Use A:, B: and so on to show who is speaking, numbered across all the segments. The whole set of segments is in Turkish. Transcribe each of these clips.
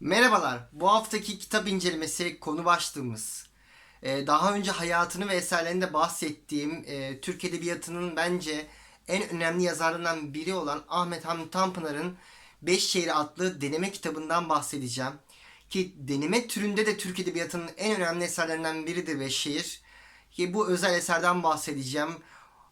A: Merhabalar. Bu haftaki kitap incelemesi konu başlığımız. Ee, daha önce hayatını ve eserlerinde bahsettiğim e, Türk Edebiyatı'nın bence en önemli yazarlarından biri olan Ahmet Hamdi Tanpınar'ın Beş Şehir adlı deneme kitabından bahsedeceğim. Ki deneme türünde de Türk Edebiyatı'nın en önemli eserlerinden biridir Beş Şehir. Ki bu özel eserden bahsedeceğim.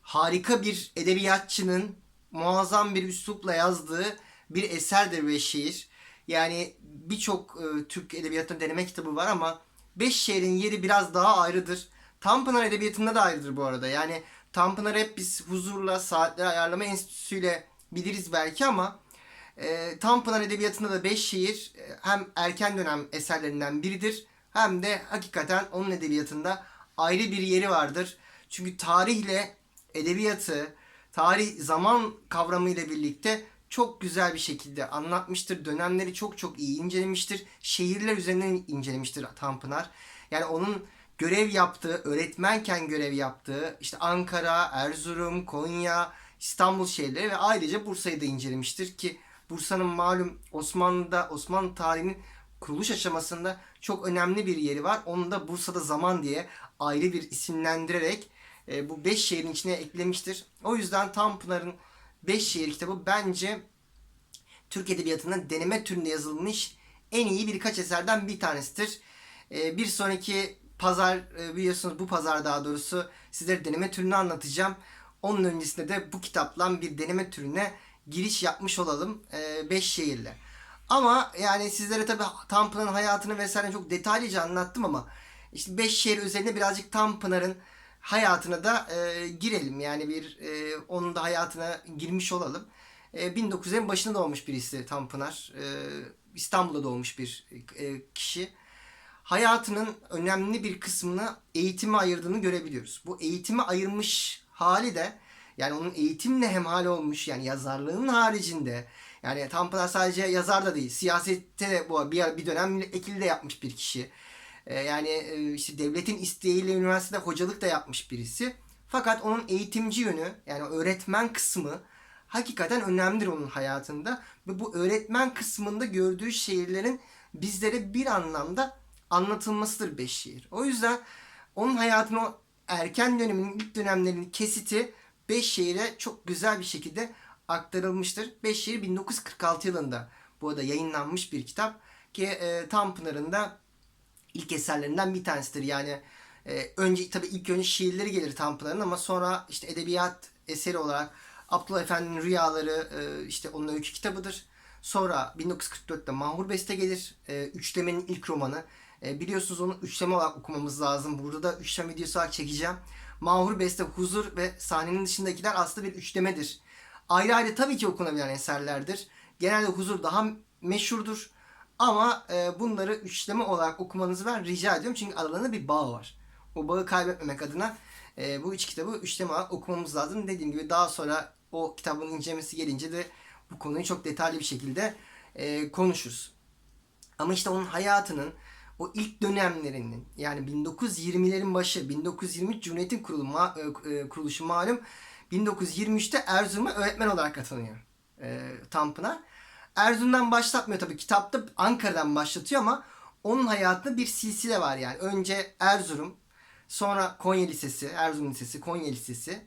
A: Harika bir edebiyatçının muazzam bir üslupla yazdığı bir eserdir Beş Şehir. Yani birçok e, Türk edebiyatında deneme kitabı var ama Beş Şehir'in yeri biraz daha ayrıdır. Tanpınar Edebiyatı'nda da ayrıdır bu arada. Yani Tanpınar hep biz huzurla, saatler ayarlama enstitüsüyle biliriz belki ama e, Tanpınar Edebiyatı'nda da Beş Şehir e, hem erken dönem eserlerinden biridir hem de hakikaten onun edebiyatında ayrı bir yeri vardır. Çünkü tarihle edebiyatı, tarih zaman kavramı ile birlikte çok güzel bir şekilde anlatmıştır. Dönemleri çok çok iyi incelemiştir. Şehirler üzerinden incelemiştir Tanpınar. Yani onun görev yaptığı, öğretmenken görev yaptığı işte Ankara, Erzurum, Konya, İstanbul şehirleri ve ayrıca Bursa'yı da incelemiştir ki Bursa'nın malum Osmanlı'da, Osmanlı tarihinin kuruluş aşamasında çok önemli bir yeri var. Onu da Bursa'da zaman diye ayrı bir isimlendirerek e, bu beş şehrin içine eklemiştir. O yüzden Tanpınar'ın Beş Şehir kitabı bence Türk Edebiyatı'nın deneme türünde yazılmış en iyi birkaç eserden bir tanesidir. E, bir sonraki pazar e, biliyorsunuz bu pazar daha doğrusu sizlere deneme türünü anlatacağım. Onun öncesinde de bu kitapla bir deneme türüne giriş yapmış olalım e, Beş Şehir'le. Ama yani sizlere tabi Tanpınar'ın hayatını vesaire çok detaylıca anlattım ama işte Beş Şehir üzerine birazcık Tanpınar'ın hayatına da e, girelim. Yani bir e, onun da hayatına girmiş olalım. E, 1900'lerin başında doğmuş birisi Tanpınar. E, İstanbul'da doğmuş bir e, kişi. Hayatının önemli bir kısmını eğitime ayırdığını görebiliyoruz. Bu eğitime ayırmış hali de yani onun eğitimle hemhal olmuş yani yazarlığının haricinde yani Tanpınar sadece yazar da değil siyasette de bu bir, bir dönem milletvekili de yapmış bir kişi. Ee, yani e, işte devletin isteğiyle üniversitede hocalık da yapmış birisi. Fakat onun eğitimci yönü yani öğretmen kısmı hakikaten önemlidir onun hayatında. Ve bu öğretmen kısmında gördüğü şehirlerin bizlere bir anlamda anlatılmasıdır beş şehir. O yüzden onun hayatının o erken döneminin ilk dönemlerinin kesiti beş şehire çok güzel bir şekilde aktarılmıştır. Beş şehir 1946 yılında bu arada yayınlanmış bir kitap ki e, Tanpınar'ın da ilk eserlerinden bir tanesidir. Yani e, önce tabii ilk önce şiirleri gelir Tanpınar'ın ama sonra işte edebiyat eseri olarak Abdullah Efendi'nin Rüyaları e, işte onun öykü kitabıdır. Sonra 1944'te Mahmur Beste gelir. E, üçlemenin ilk romanı. E, biliyorsunuz onu üçleme olarak okumamız lazım. Burada da üçleme videosu olarak çekeceğim. Mahmur Beste, Huzur ve sahnenin dışındakiler aslında bir üçlemedir. Ayrı ayrı tabii ki okunabilen eserlerdir. Genelde Huzur daha meşhurdur. Ama e, bunları üçleme olarak okumanızı ben rica ediyorum. Çünkü aralarında bir bağ var. O bağı kaybetmemek adına e, bu üç kitabı üçleme olarak okumamız lazım. Dediğim gibi daha sonra o kitabın incelemesi gelince de bu konuyu çok detaylı bir şekilde e, konuşuruz. Ama işte onun hayatının o ilk dönemlerinin yani 1920'lerin başı 1923 Cumhuriyet'in kurulu, ma, e, e, kuruluşu malum 1923'te Erzurum'a öğretmen olarak atanıyor e, Tanpınar. Erzurum'dan başlatmıyor tabii. Kitapta Ankara'dan başlatıyor ama onun hayatında bir silsile var yani. Önce Erzurum, sonra Konya Lisesi, Erzurum Lisesi, Konya Lisesi.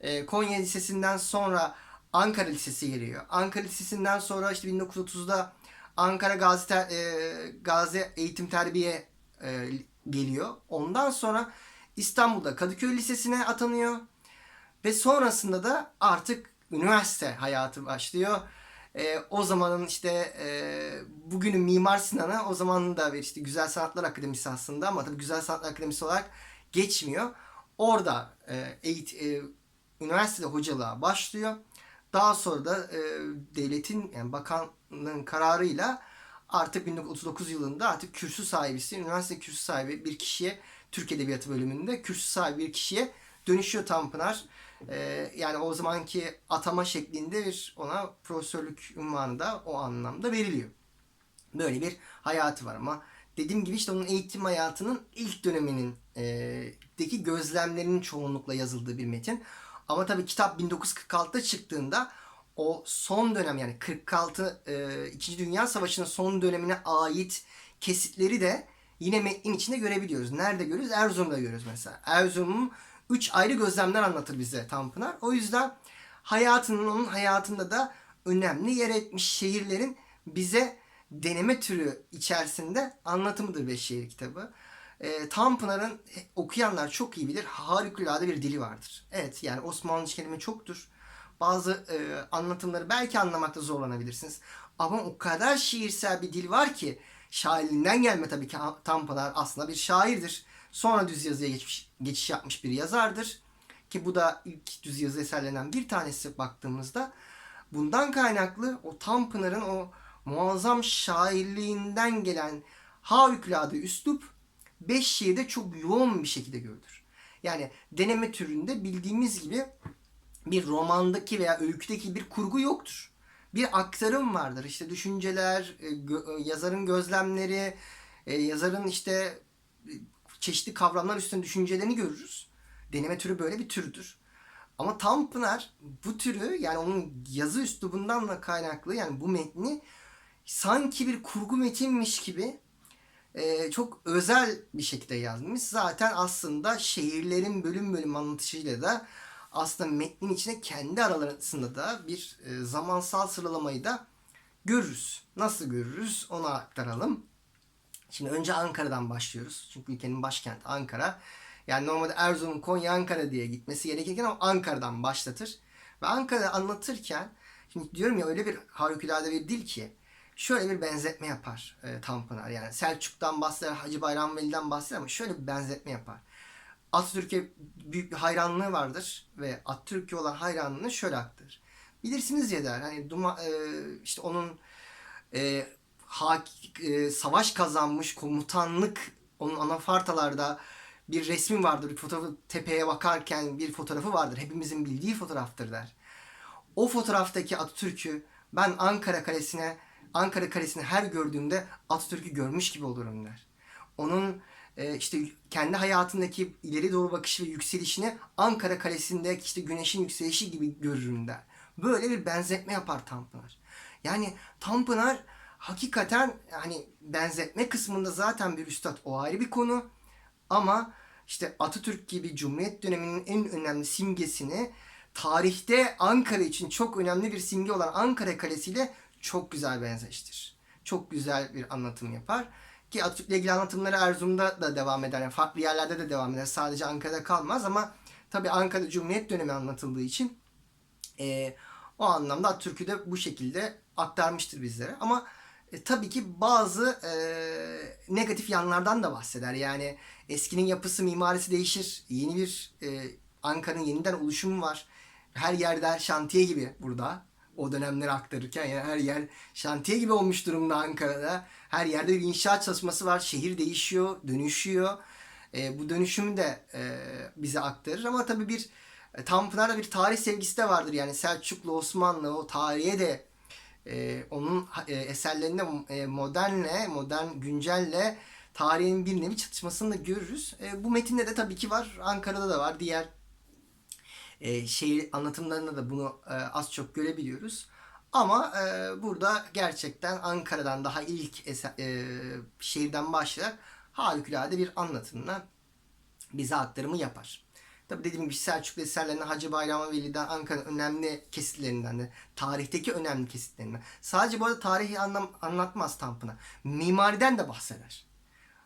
A: Ee, Konya Lisesi'nden sonra Ankara Lisesi geliyor. Ankara Lisesi'nden sonra işte 1930'da Ankara Gazi, Ter- e, Gazi Eğitim Terbiye e, geliyor. Ondan sonra İstanbul'da Kadıköy Lisesi'ne atanıyor. Ve sonrasında da artık üniversite hayatı başlıyor. E, o zamanın işte e, bugünün Mimar Sinan'ı o zamanın da bir işte Güzel Sanatlar Akademisi aslında ama tabii Güzel Sanatlar Akademisi olarak geçmiyor. Orada e, eğit, e, üniversitede hocalığa başlıyor. Daha sonra da e, devletin yani bakanlığın kararıyla artık 1939 yılında artık kürsü sahibisi, üniversite kürsü sahibi bir kişiye Türk Edebiyatı bölümünde kürsü sahibi bir kişiye dönüşüyor Tanpınar. Ee, yani o zamanki atama şeklinde bir ona profesörlük unvanı da o anlamda veriliyor. Böyle bir hayatı var ama dediğim gibi işte onun eğitim hayatının ilk döneminin e, deki gözlemlerinin çoğunlukla yazıldığı bir metin. Ama tabii kitap 1946'da çıktığında o son dönem yani 46 e, İkinci Dünya Savaşı'nın son dönemine ait kesitleri de yine metnin içinde görebiliyoruz. Nerede görüyoruz? Erzurum'da görüyoruz mesela. Erzurum'un üç ayrı gözlemler anlatır bize Tanpınar. O yüzden hayatının onun hayatında da önemli yer etmiş şehirlerin bize deneme türü içerisinde anlatımıdır Beşşehir kitabı. E, Tanpınar'ın okuyanlar çok iyi bilir. Harikulade bir dili vardır. Evet yani Osmanlıca kelime çoktur. Bazı e, anlatımları belki anlamakta zorlanabilirsiniz. Ama o kadar şiirsel bir dil var ki şairliğinden gelme tabii ki Tanpınar aslında bir şairdir. Sonra düz yazıya geçmiş, geçiş yapmış bir yazardır. Ki bu da ilk düz yazı eserlerinden bir tanesi baktığımızda. Bundan kaynaklı o Tanpınar'ın o muazzam şairliğinden gelen harikulade üslup beş şiirde çok yoğun bir şekilde görülür. Yani deneme türünde bildiğimiz gibi bir romandaki veya öyküdeki bir kurgu yoktur. Bir aktarım vardır. İşte düşünceler, e, e, yazarın gözlemleri, e, yazarın işte çeşitli kavramlar üstüne düşüncelerini görürüz. Deneme türü böyle bir türdür. Ama Tanpınar bu türü yani onun yazı üslubundan da kaynaklı yani bu metni sanki bir kurgu metinmiş gibi e, çok özel bir şekilde yazmış. Zaten aslında şehirlerin bölüm bölüm anlatışıyla da aslında metnin içine kendi aralarında da bir e, zamansal sıralamayı da görürüz. Nasıl görürüz onu aktaralım. Şimdi önce Ankara'dan başlıyoruz. Çünkü ülkenin başkenti Ankara. Yani normalde Erzurum, Konya, Ankara diye gitmesi gerekirken ama Ankara'dan başlatır. Ve Ankara'da anlatırken şimdi diyorum ya öyle bir harikulade bir dil ki şöyle bir benzetme yapar e, Tanpınar. Yani Selçuk'tan bahseder, Hacı Bayram Veli'den bahseder ama şöyle bir benzetme yapar. Atatürk'e büyük bir hayranlığı vardır ve Atatürk'e olan hayranlığını şöyle aktarır. Bilirsiniz ya der hani Duma, e, işte onun e, hak, e, savaş kazanmış komutanlık onun anafartalarda bir resmi vardır. Bir fotoğrafı tepeye bakarken bir fotoğrafı vardır. Hepimizin bildiği fotoğraftır der. O fotoğraftaki Atatürk'ü ben Ankara Kalesi'ne Ankara Kalesi'ni her gördüğümde Atatürk'ü görmüş gibi olurum der. Onun e, işte kendi hayatındaki ileri doğru bakışı ve yükselişini Ankara Kalesi'nde işte güneşin yükselişi gibi görürüm der. Böyle bir benzetme yapar Tanpınar. Yani Tanpınar hakikaten hani benzetme kısmında zaten bir üstad o ayrı bir konu. Ama işte Atatürk gibi Cumhuriyet döneminin en önemli simgesini tarihte Ankara için çok önemli bir simge olan Ankara Kalesi ile çok güzel benzeştir. Çok güzel bir anlatım yapar. Ki Atatürk'le ilgili anlatımları Erzurum'da da devam eder. Yani farklı yerlerde de devam eder. Sadece Ankara'da kalmaz ama tabii Ankara Cumhuriyet dönemi anlatıldığı için e, o anlamda Atatürk'ü de bu şekilde aktarmıştır bizlere. Ama e, tabii ki bazı e, negatif yanlardan da bahseder. Yani eskinin yapısı, mimarisi değişir. Yeni bir e, Ankara'nın yeniden oluşumu var. Her yerde şantiye gibi burada. O dönemleri aktarırken yani her yer şantiye gibi olmuş durumda Ankara'da. Her yerde bir inşaat çalışması var. Şehir değişiyor, dönüşüyor. E, bu dönüşümü de e, bize aktarır. Ama tabii bir e, Tanpınar'da bir tarih sevgisi de vardır. Yani Selçuklu, Osmanlı o tarihe de e, onun e, eserlerinde e, modernle, modern güncelle tarihin bir nevi çatışmasını da görürüz. E, bu metinde de tabii ki var. Ankara'da da var. Diğer e, şehir anlatımlarında da bunu e, az çok görebiliyoruz. Ama e, burada gerçekten Ankara'dan daha ilk eser, e, şehirden başlayarak harikulade bir anlatımla bize aktarımı yapar. Tabi dediğim gibi Selçuklu eserlerinden Hacı Bayram Veli'den Ankara'nın önemli kesitlerinden de tarihteki önemli kesitlerinden. Sadece bu arada tarihi anlam, anlatmaz Tanpınar. Mimariden de bahseder.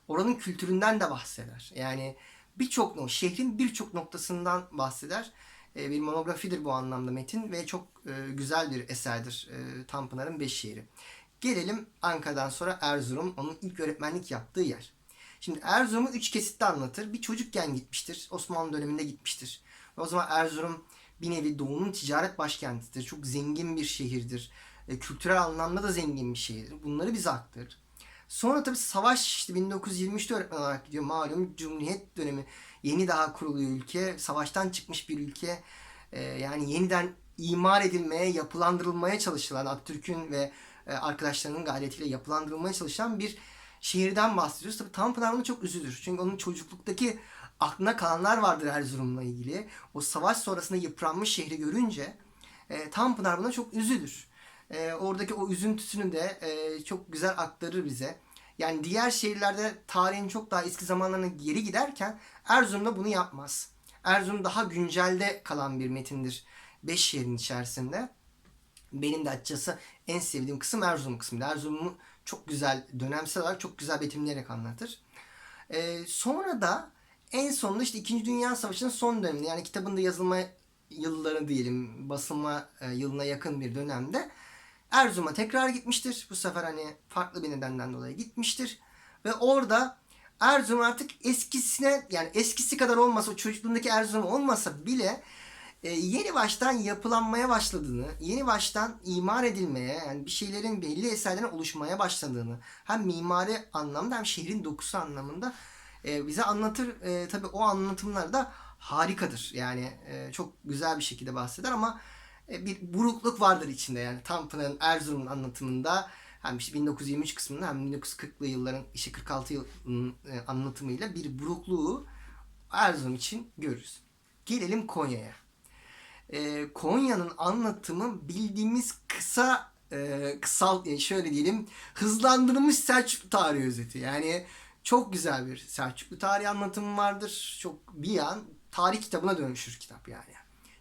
A: Oranın kültüründen de bahseder. Yani birçok şehrin birçok noktasından bahseder. E, bir monografidir bu anlamda metin ve çok e, güzel bir eserdir e, Tanpınar'ın Beş Şehri. Gelelim Ankara'dan sonra Erzurum, onun ilk öğretmenlik yaptığı yer. Şimdi Erzurum'u üç kesitte anlatır. Bir çocukken gitmiştir. Osmanlı döneminde gitmiştir. O zaman Erzurum bir nevi doğunun ticaret başkentidir. Çok zengin bir şehirdir. E, kültürel anlamda da zengin bir şehirdir. Bunları bize aktarır. Sonra tabii savaş işte 1923'te öğretmen olarak gidiyor. Malum Cumhuriyet dönemi yeni daha kuruluyor ülke. Savaştan çıkmış bir ülke. E, yani yeniden imar edilmeye, yapılandırılmaya çalışılan Atatürk'ün ve e, arkadaşlarının gayretiyle yapılandırılmaya çalışan bir şehirden bahsediyoruz. Tabii Tanpınar çok üzülür. Çünkü onun çocukluktaki aklına kalanlar vardır Erzurum'la ilgili. O savaş sonrasında yıpranmış şehri görünce E, Tanpınar buna çok üzülür. E, oradaki o üzüntüsünü de e, çok güzel aktarır bize. Yani diğer şehirlerde tarihin çok daha eski zamanlarına geri giderken Erzurum'da bunu yapmaz. Erzurum daha güncelde kalan bir metindir. Beş şehrin içerisinde. Benim de açıkçası en sevdiğim kısım Erzurum kısmı. Erzurum'u çok güzel, dönemsel olarak çok güzel betimleyerek anlatır. Ee, sonra da en sonunda işte 2. Dünya Savaşı'nın son döneminde yani kitabın da yazılma yılları diyelim basılma e, yılına yakın bir dönemde Erzurum'a tekrar gitmiştir. Bu sefer hani farklı bir nedenden dolayı gitmiştir. Ve orada Erzurum artık eskisine yani eskisi kadar olmasa çocukluğundaki Erzurum olmasa bile e, yeni baştan yapılanmaya başladığını, yeni baştan imar edilmeye yani bir şeylerin belli eserlerin oluşmaya başladığını hem mimari anlamda hem şehrin dokusu anlamında e, bize anlatır. E, tabii o anlatımlar da harikadır. Yani çok güzel bir şekilde bahseder ama bir burukluk vardır içinde yani Tanpınar'ın Erzurum'un anlatımında hem işte 1923 kısmında hem 1940'lı yılların işte 46 yılın anlatımıyla bir burukluğu Erzurum için görürüz. Gelelim Konya'ya. E, Konya'nın anlatımı bildiğimiz kısa e, kısal yani şöyle diyelim hızlandırılmış Selçuklu tarihi özeti. Yani çok güzel bir Selçuklu tarihi anlatımı vardır. Çok bir an tarih kitabına dönüşür kitap yani.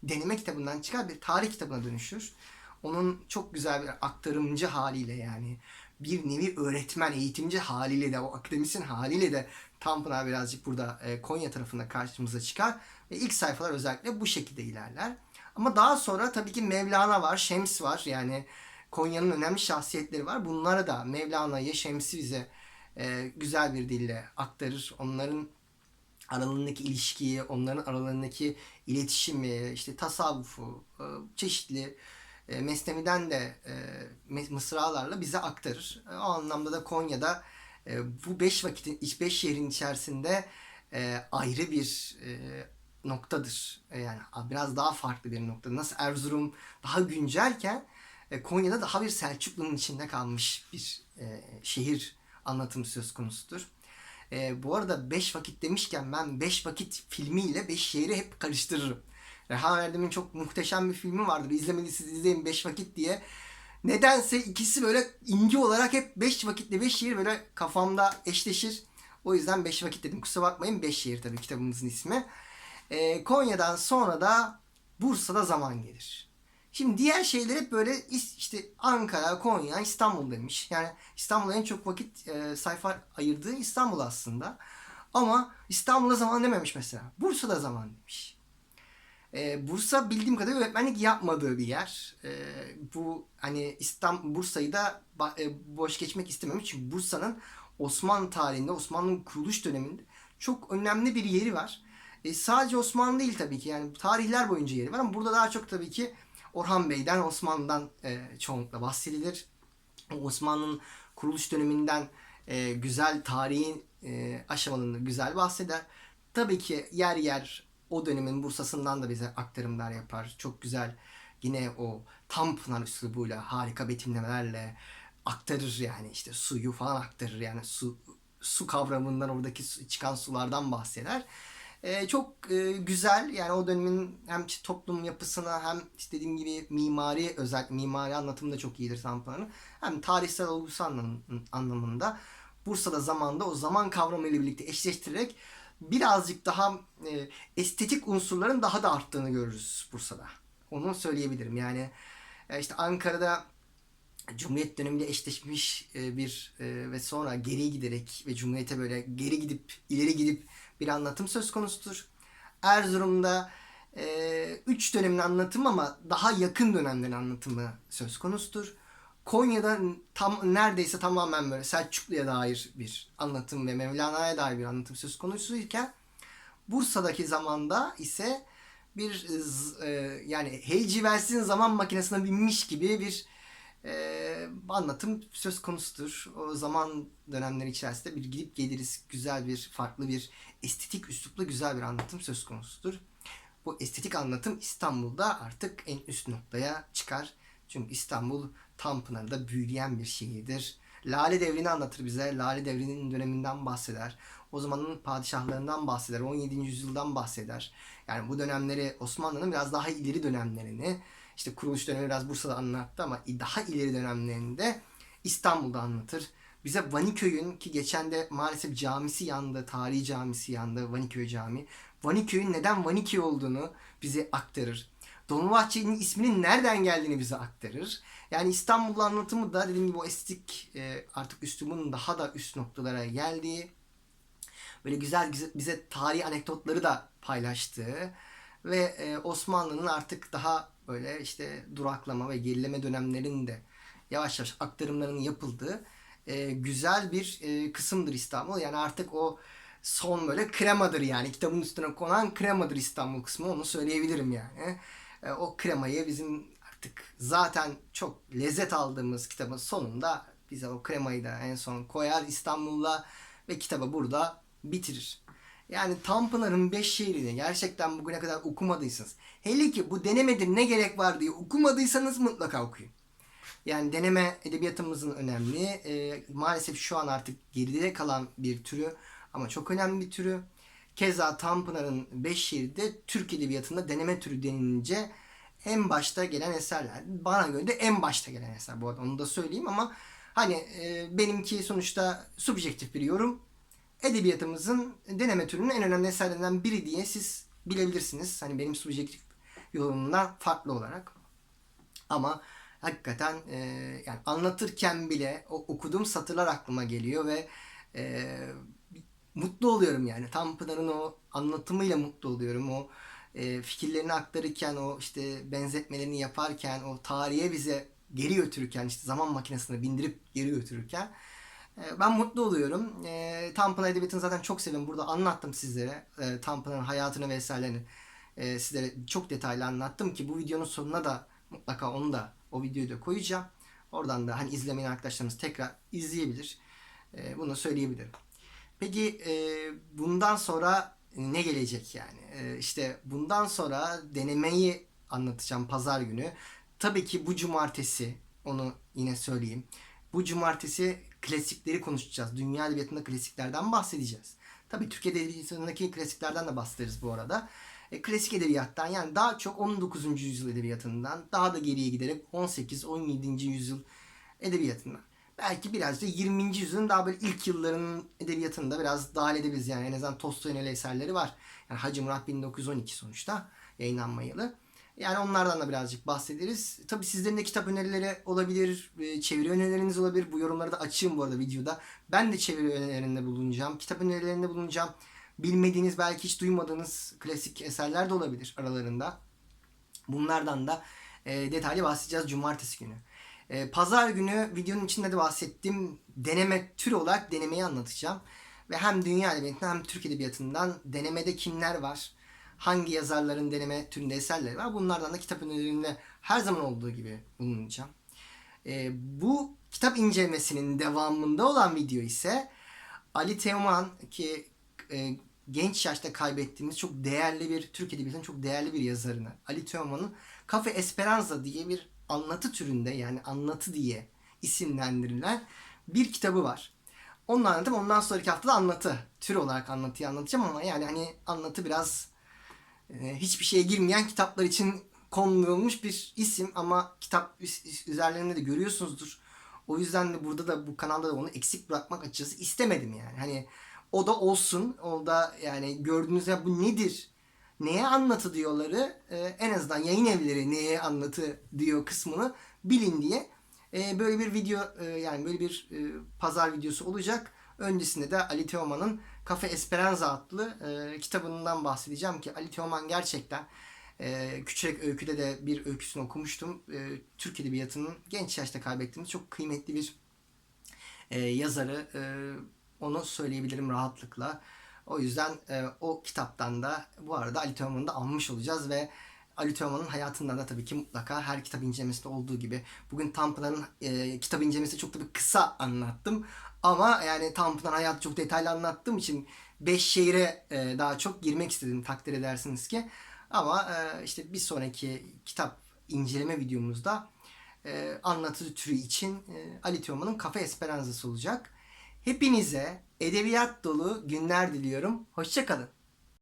A: Deneme kitabından çıkar bir tarih kitabına dönüşür. Onun çok güzel bir aktarımcı haliyle yani bir nevi öğretmen, eğitimci haliyle de o akademisyen haliyle de Tanpınar birazcık burada e, Konya tarafında karşımıza çıkar. Ve ilk sayfalar özellikle bu şekilde ilerler. Ama daha sonra tabii ki Mevlana var, Şems var. Yani Konya'nın önemli şahsiyetleri var. Bunları da Mevlana'yı, Şems'i bize e, güzel bir dille aktarır. Onların aralarındaki ilişkiyi, onların aralarındaki iletişimi, işte tasavvufu, e, çeşitli e, Mesnevi'den de e, mısralarla bize aktarır. E, o anlamda da Konya'da e, bu beş vakitin, beş şehrin içerisinde e, ayrı bir e, noktadır. E, yani biraz daha farklı bir nokta. Nasıl Erzurum daha güncelken e, Konya'da daha bir Selçuklu'nun içinde kalmış bir e, şehir anlatımı söz konusudur. E, bu arada beş vakit demişken ben beş vakit filmiyle beş şehri hep karıştırırım. Reha Erdem'in çok muhteşem bir filmi vardır. İzlemediyseniz izleyin beş vakit diye. Nedense ikisi böyle ince olarak hep beş vakitle beş şehir böyle kafamda eşleşir. O yüzden beş vakit dedim. Kusura bakmayın beş şehir tabii kitabımızın ismi. E, Konya'dan sonra da Bursa'da zaman gelir. Şimdi diğer şeyler hep böyle işte Ankara, Konya, İstanbul demiş. Yani İstanbul'a en çok vakit e, sayfa ayırdığı İstanbul aslında. Ama İstanbul'a zaman dememiş mesela. Bursa'da zaman demiş. E, Bursa bildiğim kadarıyla öğretmenlik yapmadığı bir yer. E, bu hani İstanbul Bursa'yı da e, boş geçmek istememiş. Çünkü Bursa'nın Osmanlı tarihinde, Osmanlı'nın kuruluş döneminde çok önemli bir yeri var. E, sadece Osmanlı değil tabii ki yani tarihler boyunca yeri var ama burada daha çok tabii ki Orhan Bey'den, Osmanlı'dan e, çoğunlukla bahsedilir. Osmanlı'nın kuruluş döneminden e, güzel tarihin e, aşamalarını güzel bahseder. Tabii ki yer yer o dönemin Bursa'sından da bize aktarımlar yapar. Çok güzel yine o tam pınar üslubuyla harika betimlemelerle aktarır yani işte suyu falan aktarır yani su su kavramından oradaki su, çıkan sulardan bahseder. Ee, çok e, güzel yani o dönemin hem toplum yapısına hem istediğim gibi mimari özel mimari anlatımı da çok iyidir Tanpınar'ın. Hem tarihsel olgusu anlam, anlamında Bursa'da zamanda o zaman kavramı ile birlikte eşleştirerek birazcık daha e, estetik unsurların daha da arttığını görürüz Bursa'da. Onu söyleyebilirim. Yani e, işte Ankara'da Cumhuriyet dönemiyle eşleşmiş e, bir e, ve sonra geri giderek ve Cumhuriyete böyle geri gidip ileri gidip bir anlatım söz konusudur. Erzurum'da e, üç dönemin anlatımı ama daha yakın dönemlerin anlatımı söz konusudur. Konya'da tam neredeyse tamamen böyle Selçuklu'ya dair bir anlatım ve Mevlana'ya dair bir anlatım söz konusuyken Bursa'daki zamanda ise bir e, yani Heyciversi'nin zaman makinesine binmiş gibi bir e, anlatım söz konusudur. O zaman dönemleri içerisinde bir gidip geliriz güzel bir farklı bir estetik üslupla güzel bir anlatım söz konusudur. Bu estetik anlatım İstanbul'da artık en üst noktaya çıkar. Çünkü İstanbul Tanpınar'da büyüleyen bir şehirdir. Lale devrini anlatır bize. Lale devrinin döneminden bahseder. O zamanın padişahlarından bahseder. 17. yüzyıldan bahseder. Yani bu dönemleri Osmanlı'nın biraz daha ileri dönemlerini işte kuruluş dönemi biraz Bursa'da anlattı ama daha ileri dönemlerinde İstanbul'da anlatır. Bize Vaniköy'ün ki geçen de maalesef camisi yandı, tarihi camisi yandı, Vaniköy Camii. Vaniköy'ün neden Vaniköy olduğunu bize aktarır. Dolmabahçe'nin isminin nereden geldiğini bize aktarır. Yani İstanbul anlatımı da dediğim gibi o estetik e, artık üslubunun daha da üst noktalara geldiği, böyle güzel güzel bize tarihi anekdotları da paylaştığı ve e, Osmanlı'nın artık daha böyle işte duraklama ve gerileme dönemlerinde yavaş yavaş aktarımlarının yapıldığı e, güzel bir e, kısımdır İstanbul. Yani artık o son böyle kremadır yani kitabın üstüne konan kremadır İstanbul kısmı onu söyleyebilirim yani. E, o kremayı bizim artık zaten çok lezzet aldığımız kitabın sonunda bize o kremayı da en son koyar İstanbul'la ve kitabı burada bitirir. Yani Tanpınar'ın beş şiirini gerçekten bugüne kadar okumadıysanız, hele ki bu denemedir ne gerek var diye okumadıysanız mutlaka okuyun. Yani deneme edebiyatımızın önemli. e, maalesef şu an artık geride kalan bir türü ama çok önemli bir türü. Keza Tanpınar'ın beş şiiri de Türk edebiyatında deneme türü denilince en başta gelen eserler. Bana göre de en başta gelen eser bu arada onu da söyleyeyim ama hani e, benimki sonuçta subjektif bir yorum. Edebiyatımızın deneme türünün en önemli eserlerinden biri diye siz bilebilirsiniz. Hani benim subjektif yorumumdan farklı olarak. Ama hakikaten e, yani anlatırken bile o okuduğum satırlar aklıma geliyor ve e, mutlu oluyorum yani. Tanpınar'ın o anlatımıyla mutlu oluyorum. O e, fikirlerini aktarırken, o işte benzetmelerini yaparken, o tarihe bize geri götürürken, işte zaman makinesine bindirip geri götürürken ben mutlu oluyorum. E, Tanpınar Edebiyatı'nı zaten çok seviyorum. Burada anlattım sizlere. E, Tanpınar'ın hayatını vesairelerini e, sizlere çok detaylı anlattım ki bu videonun sonuna da mutlaka onu da o videoyu da koyacağım. Oradan da hani izlemeyen arkadaşlarımız tekrar izleyebilir. E, bunu söyleyebilirim. Peki e, bundan sonra ne gelecek yani? E, işte bundan sonra denemeyi anlatacağım pazar günü. Tabii ki bu cumartesi onu yine söyleyeyim. Bu cumartesi klasikleri konuşacağız. Dünya edebiyatında klasiklerden bahsedeceğiz. Tabii Türkiye edebiyatındaki klasiklerden de bahsederiz bu arada. E, klasik edebiyattan yani daha çok 19. yüzyıl edebiyatından daha da geriye giderek 18-17. yüzyıl edebiyatından. Belki biraz da 20. yüzyılın daha böyle ilk yıllarının edebiyatında biraz dahil edebiliriz. Yani en azından Tolstoy'un eserleri var. Yani Hacı Murat 1912 sonuçta yayınlanma yılı. Yani onlardan da birazcık bahsederiz. Tabii sizlerin de kitap önerileri olabilir, e, çeviri önerileriniz olabilir. Bu yorumları da açayım bu arada videoda. Ben de çeviri önerilerinde bulunacağım, kitap önerilerinde bulunacağım. Bilmediğiniz, belki hiç duymadığınız klasik eserler de olabilir aralarında. Bunlardan da e, detaylı bahsedeceğiz cumartesi günü. E, Pazar günü videonun içinde de bahsettiğim deneme türü olarak denemeyi anlatacağım. Ve hem dünya edebiyatından hem Türk edebiyatından denemede kimler var? Hangi yazarların deneme türünde eserleri var? Bunlardan da kitap önerilerinde her zaman olduğu gibi bulunacağım. E, bu kitap incelemesinin devamında olan video ise Ali Teoman ki e, genç yaşta kaybettiğimiz çok değerli bir Türk Edebiyatı'nın çok değerli bir yazarını Ali Teoman'ın Cafe Esperanza diye bir anlatı türünde yani anlatı diye isimlendirilen bir kitabı var. Onu anlattım. Ondan sonraki hafta da anlatı. Tür olarak anlatıyı anlatacağım ama yani hani anlatı biraz hiçbir şeye girmeyen kitaplar için konulmuş bir isim ama kitap üzerlerinde de görüyorsunuzdur. O yüzden de burada da bu kanalda da onu eksik bırakmak açıkçası istemedim yani. Hani o da olsun. O da yani gördüğünüzde bu nedir? Neye anlatı diyorları e, en azından yayın evleri neye anlatı diyor kısmını bilin diye e, böyle bir video e, yani böyle bir pazar videosu olacak. Öncesinde de Ali Teoman'ın Cafe Esperanza adlı e, kitabından bahsedeceğim ki Ali Teoman gerçekten e, Küçük Öykü'de de bir öyküsünü okumuştum. E, Türk Edebiyatı'nın genç yaşta kaybettiğimiz çok kıymetli bir e, yazarı. E, onu söyleyebilirim rahatlıkla. O yüzden e, o kitaptan da bu arada Ali Teoman'ı da almış olacağız ve Ali Teoman'ın hayatından da tabii ki mutlaka her kitap incelemesinde olduğu gibi. Bugün Tanpınar'ın e, kitap incelemesi çok tabii kısa anlattım. Ama yani Tanpınar hayatı çok detaylı anlattığım için beş şehire e, daha çok girmek istedim takdir edersiniz ki. Ama e, işte bir sonraki kitap inceleme videomuzda e, anlatı türü için e, Ali Teoman'ın Kafe Esperanza'sı olacak. Hepinize edebiyat dolu günler diliyorum. Hoşçakalın.